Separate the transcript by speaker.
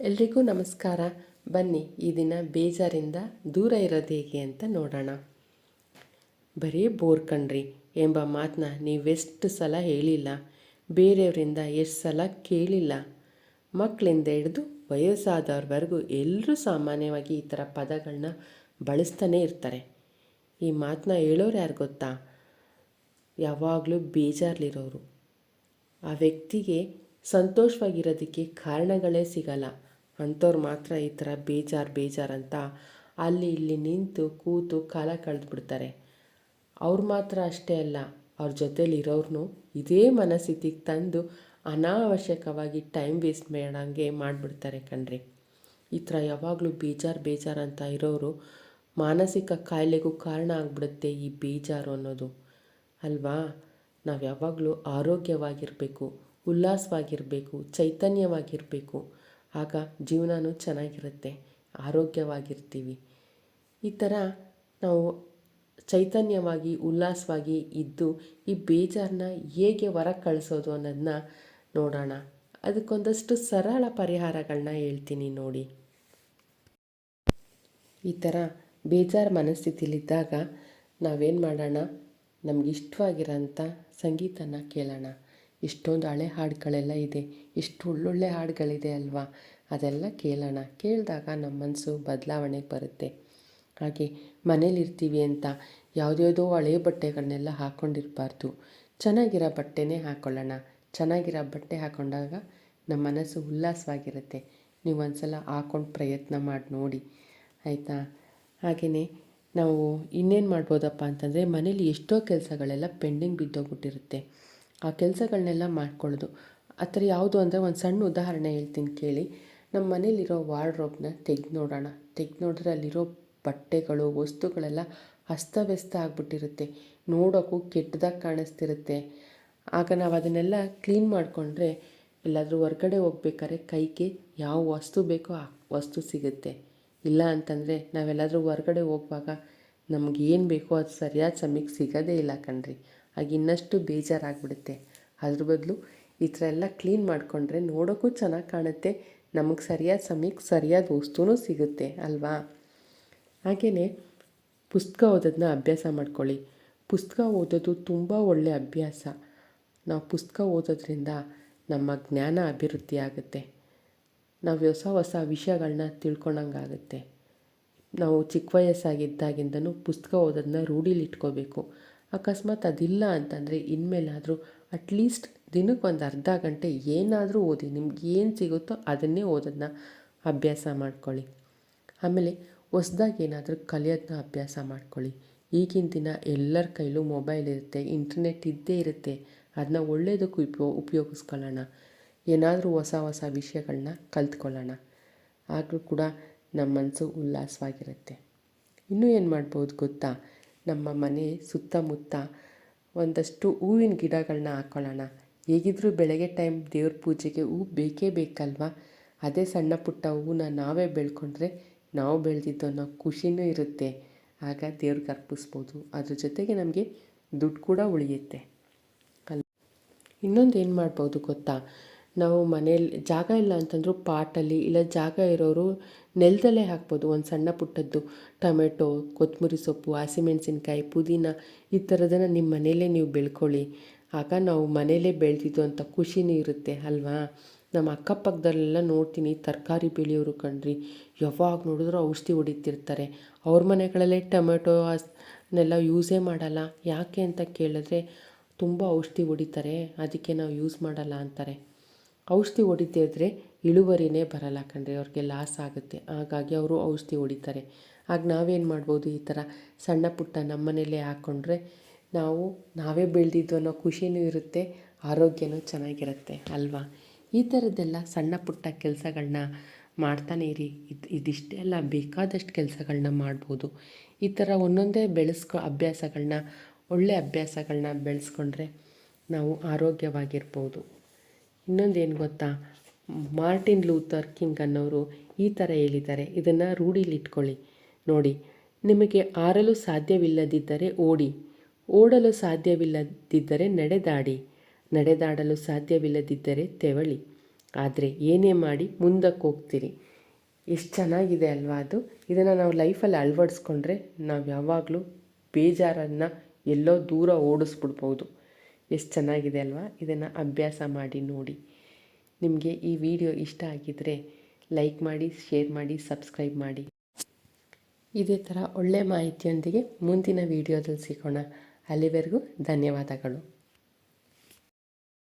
Speaker 1: ಎಲ್ರಿಗೂ ನಮಸ್ಕಾರ. ಬನ್ನಿ ಈ ದಿನ ಬೇಜಾರಿಂದ ದೂರ ಇರೋದು ಹೇಗೆ ಅಂತ ನೋಡೋಣ. ಬರೀ ಬೋರ್ ಕಣ್ರಿ ಎಂಬ ಮಾತನ್ನ ನೀವೆಷ್ಟು ಸಲ ಹೇಳಿಲ್ಲ. ಬೇರೆಯವರಿಂದ ಎಷ್ಟು ಸಲ ಕೇಳಿಲ್ಲ. ಮಕ್ಕಳಿಂದ ಹಿಡಿದು ವಯಸ್ಸಾದವ್ರವರೆಗೂ ಎಲ್ಲರೂ ಸಾಮಾನ್ಯವಾಗಿ ಈ ಥರ ಪದಗಳನ್ನ ಬಳಸ್ತಾನೆ ಇರ್ತಾರೆ. ಈ ಮಾತನ್ನ ಹೇಳೋರು ಯಾರು ಗೊತ್ತಾ? ಯಾವಾಗಲೂ ಬೇಜಾರಲ್ಲಿರೋರು ಆ ವ್ಯಕ್ತಿಗೆ ಸಂತೋಷವಾಗಿರೋದಕ್ಕೆ ಕಾರಣಗಳೇ ಸಿಗಲ್ಲ. ಅಂಥವ್ರು ಮಾತ್ರ ಈ ಥರ ಬೇಜಾರು ಬೇಜಾರು ಅಂತ ಅಲ್ಲಿ ಇಲ್ಲಿ ನಿಂತು ಕೂತು ಕಾಲ ಕಳೆದ್ಬಿಡ್ತಾರೆ. ಅವ್ರು ಮಾತ್ರ ಅಷ್ಟೇ ಅಲ್ಲ, ಅವ್ರ ಜೊತೇಲಿರೋರ್ನು ಇದೇ ಮನಸ್ಥಿತಿಗೆ ತಂದು ಅನಾವಶ್ಯಕವಾಗಿ ಟೈಮ್ ವೇಸ್ಟ್ ಮಾಡೋಂಗೆ ಮಾಡಿಬಿಡ್ತಾರೆ ಕಣ್ರಿ. ಈ ಥರ ಯಾವಾಗಲೂ ಬೇಜಾರು ಬೇಜಾರು ಅಂತ ಇರೋರು ಮಾನಸಿಕ ಕಾಯಿಲೆಗೂ ಕಾರಣ ಆಗಿಬಿಡುತ್ತೆ ಈ ಬೇಜಾರು ಅನ್ನೋದು. ಅಲ್ವಾ? ನಾವು ಯಾವಾಗಲೂ ಆರೋಗ್ಯವಾಗಿರಬೇಕು, ಉಲ್ಲಾಸವಾಗಿರಬೇಕು, ಚೈತನ್ಯವಾಗಿರಬೇಕು. ಆಗ ಜೀವನವೂ ಚೆನ್ನಾಗಿರುತ್ತೆ, ಆರೋಗ್ಯವಾಗಿರ್ತೀವಿ. ಈ ಥರ ನಾವು ಚೈತನ್ಯವಾಗಿ, ಉಲ್ಲಾಸವಾಗಿ ಇದ್ದು ಈ ಬೇಜಾರನ್ನ ಹೇಗೆ ಹೊರಗೆ ಕಳಿಸೋದು ಅನ್ನೋದನ್ನ ನೋಡೋಣ. ಅದಕ್ಕೊಂದಷ್ಟು ಸರಳ ಪರಿಹಾರಗಳನ್ನ ಹೇಳ್ತೀನಿ ನೋಡಿ. ಈ ಥರ ಬೇಜಾರು ಮನಸ್ಥಿತಿಲಿದ್ದಾಗ ನಾವೇನು ಮಾಡೋಣ? ನಮಗಿಷ್ಟವಾಗಿರೋಂಥ ಸಂಗೀತನ ಕೇಳೋಣ. ಇಷ್ಟೊಂದು ಹಳೆ ಹಾಡುಗಳೆಲ್ಲ ಇದೆ. ಇಷ್ಟು ಒಳ್ಳೊಳ್ಳೆ ಹಾಡುಗಳಿದೆ ಅಲ್ವಾ? ಅದೆಲ್ಲ ಕೇಳೋಣ. ಕೇಳಿದಾಗ ನಮ್ಮ ಮನಸ್ಸು ಬದಲಾವಣೆಗೆ ಬರುತ್ತೆ. ಹಾಗೆ ಮನೇಲಿರ್ತೀವಿ ಅಂತ ಯಾವುದ್ಯಾವುದೋ ಹಳೆ ಬಟ್ಟೆಗಳನ್ನೆಲ್ಲ ಹಾಕ್ಕೊಂಡಿರಬಾರ್ದು ಚೆನ್ನಾಗಿರೋ ಬಟ್ಟೆನೇ ಹಾಕ್ಕೊಳ್ಳೋಣ ಚೆನ್ನಾಗಿರೋ ಬಟ್ಟೆ ಹಾಕ್ಕೊಂಡಾಗ ನಮ್ಮ ಮನಸ್ಸು ಉಲ್ಲಾಸವಾಗಿರುತ್ತೆ. ನೀವು ಒಂದ್ಸಲ ಹಾಕೊಂಡು ಪ್ರಯತ್ನ ಮಾಡಿ ನೋಡಿ. ಆಯಿತಾ? ಹಾಗೆಯೇ ನಾವು ಇನ್ನೇನು ಮಾಡ್ಬೋದಪ್ಪ ಅಂತಂದರೆ ಮನೇಲಿ ಎಷ್ಟೋ ಕೆಲಸಗಳೆಲ್ಲ ಪೆಂಡಿಂಗ್ ಬಿದ್ದೋಗ್ಬಿಟ್ಟಿರುತ್ತೆ. ಆ ಕೆಲಸಗಳನ್ನೆಲ್ಲ ಮಾಡ್ಕೊಳ್ಳೋದು ಆ ಥರ ಯಾವುದು ಅಂದರೆ ಒಂದು ಸಣ್ಣ ಉದಾಹರಣೆ ಹೇಳ್ತೀನಿ ಕೇಳಿ. ನಮ್ಮ ಮನೇಲಿರೋ ವಾರ್ಡ್ರೋಬ್ನ ತೆಗೆದು ನೋಡೋಣ. ತೆಗೆದು ನೋಡಿದ್ರೆ ಅಲ್ಲಿರೋ ಬಟ್ಟೆಗಳು, ವಸ್ತುಗಳೆಲ್ಲ ಅಸ್ತವ್ಯಸ್ತ ಆಗಿಬಿಟ್ಟಿರುತ್ತೆ. ನೋಡೋಕ್ಕೂ ಕೆಟ್ಟದಾಗಿ ಕಾಣಿಸ್ತಿರುತ್ತೆ. ಆಗ ನಾವು ಅದನ್ನೆಲ್ಲ ಕ್ಲೀನ್ ಮಾಡಿಕೊಂಡ್ರೆ ಎಲ್ಲಾದರೂ ಹೊರ್ಗಡೆ ಹೋಗ್ಬೇಕಾದ್ರೆ ಕೈಗೆ ಯಾವ ವಸ್ತು ಬೇಕೋ ಆ ವಸ್ತು ಸಿಗುತ್ತೆ. ಇಲ್ಲ ಅಂತಂದರೆ ನಾವೆಲ್ಲಾದರೂ ಹೊರ್ಗಡೆ ಹೋಗುವಾಗ ನಮ್ಗೆ ಏನು ಬೇಕೋ ಅದು ಸರಿಯಾದ ಸಮಯಕ್ಕೆ ಸಿಗೋದೇ ಇಲ್ಲ ಕಣ್ರಿ. ಆಗ ಇನ್ನಷ್ಟು ಬೇಜಾರಾಗ್ಬಿಡುತ್ತೆ. ಅದ್ರ ಬದಲು ಈ ಥರ ಎಲ್ಲ ಕ್ಲೀನ್ ಮಾಡಿಕೊಂಡ್ರೆ ನೋಡೋಕ್ಕೂ ಚೆನ್ನಾಗಿ ಕಾಣುತ್ತೆ. ನಮಗೆ ಸರಿಯಾದ ಸಮಯಕ್ಕೆ ಸರಿಯಾದ ವಸ್ತುನೂ ಸಿಗುತ್ತೆ, ಅಲ್ವಾ? ಹಾಗೆಯೇ ಪುಸ್ತಕ ಓದೋದನ್ನ ಅಭ್ಯಾಸ ಮಾಡ್ಕೊಳ್ಳಿ. ಪುಸ್ತಕ ಓದೋದು ತುಂಬ ಒಳ್ಳೆಯ ಅಭ್ಯಾಸ. ನಾವು ಪುಸ್ತಕ ಓದೋದ್ರಿಂದ ನಮ್ಮ ಜ್ಞಾನ ಅಭಿವೃದ್ಧಿ ಆಗುತ್ತೆ. ನಾವು ಹೊಸ ಹೊಸ ವಿಷಯಗಳನ್ನ ತಿಳ್ಕೊಳಂಗಾಗುತ್ತೆ ನಾವು ಚಿಕ್ಕ ವಯಸ್ಸಾಗಿದ್ದಾಗಿಂದನೂ ಪುಸ್ತಕ ಓದೋದನ್ನ ರೂಢಿಲಿ ಇಟ್ಕೋಬೇಕು. ಅಕಸ್ಮಾತ್ ಅದಿಲ್ಲ ಅಂತಂದರೆ ಇನ್ಮೇಲಾದರೂ ಅಟ್ಲೀಸ್ಟ್ ದಿನಕ್ಕೆ ಒಂದು ಅರ್ಧ ಗಂಟೆ ಏನಾದರೂ ಓದಿ, ನಿಮ್ಗೆ ಏನು ಸಿಗುತ್ತೋ ಅದನ್ನೇ ಓದೋದನ್ನ ಅಭ್ಯಾಸ ಮಾಡ್ಕೊಳ್ಳಿ. ಆಮೇಲೆ ಹೊಸ್ದಾಗಿ ಏನಾದರೂ ಕಲಿಯೋದನ್ನ ಅಭ್ಯಾಸ ಮಾಡ್ಕೊಳ್ಳಿ. ಈಗಿನ ದಿನ ಎಲ್ಲರ ಕೈಲೂ ಮೊಬೈಲ್ ಇರುತ್ತೆ ಇಂಟರ್ನೆಟ್ ಇದ್ದೇ ಇರುತ್ತೆ. ಅದನ್ನ ಒಳ್ಳೆಯದಕ್ಕೂ ಉಪಯೋ, ಉಪಯೋಗಿಸ್ಕೊಳ್ಳೋಣ. ಏನಾದರೂ ಹೊಸ ಹೊಸ ವಿಷಯಗಳನ್ನ ಕಲ್ತ್ಕೊಳ್ಳೋಣ. ಆದರೂ ಕೂಡ ನಮ್ಮ ಮನಸ್ಸು ಉಲ್ಲಾಸವಾಗಿರುತ್ತೆ. ಇನ್ನೂ ಏನು ಮಾಡ್ಬೋದು ಗೊತ್ತಾ? ನಮ್ಮ ಮನೆ ಸುತ್ತಮುತ್ತ ಒಂದಷ್ಟು ಹೂವಿನ ಗಿಡಗಳನ್ನ ಹಾಕ್ಕೊಳ್ಳೋಣ ಹೇಗಿದ್ದರೂ ಬೆಳಗ್ಗೆ ಟೈಮ್ ದೇವ್ರ ಪೂಜೆಗೆ ಹೂ ಬೇಕೇ ಬೇಕಲ್ವಾ? ಅದೇ ಸಣ್ಣ ಪುಟ್ಟ ಹೂವನ್ನ ನಾವೇ ಬೆಳ್ಕೊಂಡ್ರೆ ನಾವು ಬೆಳೆದಿದ್ದು ಅನ್ನೋ ಖುಷಿನೂ ಇರುತ್ತೆ. ಆಗ ದೇವ್ರಿಗೆ ಅರ್ಪಿಸ್ಬೋದು. ಅದ್ರ ಜೊತೆಗೆ ನಮಗೆ ದುಡ್ಡು ಕೂಡ ಉಳಿಯುತ್ತೆ. ಅಲ್ಲ, ಇನ್ನೊಂದು ಏನು ಮಾಡ್ಬೋದು ಗೊತ್ತಾ? ನಾವು ಮನೇಲಿ, ಜಾಗ ಇಲ್ಲ ಅಂತಂದರೂ ಪಾಟಲ್ಲಿ ಇಲ್ಲ ಜಾಗ ಇರೋರು ನೆಲದಲ್ಲೇ ಹಾಕ್ಬೋದು. ಒಂದು ಸಣ್ಣ ಪುಟ್ಟದ್ದು ಟೊಮೆಟೊ ಕೊತ್ತಂಬರಿ ಸೊಪ್ಪು, ಹಸಿಮೆಣ್ಸಿನ್ಕಾಯಿ, ಪುದೀನ ಈ ಥರದನ್ನು ನಿಮ್ಮ ಮನೆಯಲ್ಲೇ ನೀವು ಬೆಳ್ಕೊಳ್ಳಿ. ಆಗ ನಾವು ಮನೆಯಲ್ಲೇ ಬೆಳೆದಿದ್ದು ಅಂತ ಖುಷಿನೂ ಇರುತ್ತೆ, ಅಲ್ವಾ? ನಮ್ಮ ಅಕ್ಕಪಕ್ಕದಲ್ಲೆಲ್ಲ ನೋಡ್ತೀನಿ, ತರಕಾರಿ ಬೆಳೆಯೋರು ಕಣ್ರಿ. ಯಾವಾಗ ನೋಡಿದ್ರೂ ಔಷಧಿ ಹೊಡಿತಿರ್ತಾರೆ. ಅವ್ರ ಮನೆಗಳಲ್ಲೇ ಟೊಮೆಟೊ ನೆಲ್ಲ ಯೂಸೇ ಮಾಡಲ್ಲ. ಯಾಕೆ ಅಂತ ಕೇಳಿದ್ರೆ ತುಂಬ ಔಷಧಿ ಹೊಡಿತಾರೆ, ಅದಕ್ಕೆ ನಾವು ಯೂಸ್ ಮಾಡಲ್ಲ ಅಂತಾರೆ. ಔಷಧಿ ಹೊಡಿತಾ ಇದ್ದರೆ ಇಳುವರಿನೇ ಬರಲ್ಲ ಕಣ್ರಿ, ಅವ್ರಿಗೆ ಲಾಸ್ ಆಗುತ್ತೆ. ಹಾಗಾಗಿ ಅವರು ಔಷಧಿ ಹೊಡಿತಾರೆ. ಆಗ ನಾವೇನು ಮಾಡ್ಬೋದು ಈ ಥರ ಸಣ್ಣ ಪುಟ್ಟ ನಮ್ಮನೇಲೇ ಹಾಕ್ಕೊಂಡ್ರೆ ನಾವು ನಾವೇ ಬೆಳೆದಿದ್ದು ಅನ್ನೋ ಖುಷಿನೂ ಇರುತ್ತೆ, ಆರೋಗ್ಯನೂ ಚೆನ್ನಾಗಿರುತ್ತೆ ಅಲ್ವಾ? ಈ ಥರದ್ದೆಲ್ಲ ಸಣ್ಣ ಪುಟ್ಟ ಕೆಲಸಗಳನ್ನ ಮಾಡ್ತಾನೆ ಇರಿ. ಇದು ಇದಿಷ್ಟೆಲ್ಲ ಬೇಕಾದಷ್ಟು ಕೆಲಸಗಳನ್ನ ಮಾಡ್ಬೋದು. ಈ ಥರ ಒಂದೊಂದೇ ಬೆಳೆಸ್ಕೊ ಅಭ್ಯಾಸಗಳನ್ನ ಒಳ್ಳೆ ಅಭ್ಯಾಸಗಳನ್ನ ಬೆಳೆಸ್ಕೊಂಡ್ರೆ ನಾವು ಆರೋಗ್ಯವಾಗಿರ್ಬೋದು. ಇನ್ನೊಂದು ಏನು ಗೊತ್ತಾ? ಮಾರ್ಟಿನ್ ಲೂಥರ್ ಕಿಂಗ್ ಅನ್ನೋರು ಈ ಥರ ಹೇಳಿದ್ದಾರೆ. ಇದನ್ನು ರೂಢಿಲಿಟ್ಕೊಳ್ಳಿ ನೋಡಿ, ನಿಮಗೆ ಆರಲು ಸಾಧ್ಯವಿಲ್ಲದಿದ್ದರೆ ಓಡಿ. ಓಡಲು ಸಾಧ್ಯವಿಲ್ಲದಿದ್ದರೆ ನಡೆದಾಡಿ. ನಡೆದಾಡಲು ಸಾಧ್ಯವಿಲ್ಲದಿದ್ದರೆ ತೆವಳಿ. ಆದರೆ ಏನೇ ಮಾಡಿ ಮುಂದಕ್ಕೆ ಹೋಗ್ತೀರಿ. ಎಷ್ಟು ಚೆನ್ನಾಗಿದೆ ಅಲ್ವಾ ಅದು? ಇದನ್ನು ನಾವು ಲೈಫಲ್ಲಿ ಅಳವಡಿಸ್ಕೊಂಡ್ರೆ ನಾವು ಯಾವಾಗಲೂ ಬೇಜಾರನ್ನು ಎಲ್ಲೋ ದೂರ ಓಡಿಸ್ಬಿಡ್ಬೋದು. ಎಷ್ಟು ಚೆನ್ನಾಗಿದೆ ಅಲ್ವಾ? ಇದನ್ನು ಅಭ್ಯಾಸ ಮಾಡಿ, ನೋಡಿ. ನಿಮಗೆ ಈ ವಿಡಿಯೋ ಇಷ್ಟ ಆಗಿದ್ದರೆ ಲೈಕ್ ಮಾಡಿ, ಶೇರ್ ಮಾಡಿ, ಸಬ್ಸ್ಕ್ರೈಬ್ ಮಾಡಿ. ಇದೇ ಥರ ಒಳ್ಳೆಯ ಮಾಹಿತಿಯೊಂದಿಗೆ ಮುಂದಿನ ವಿಡಿಯೋದಲ್ಲಿ ಸಿಗೋಣ. ಅಲ್ಲಿವರೆಗೂ ಧನ್ಯವಾದಗಳು.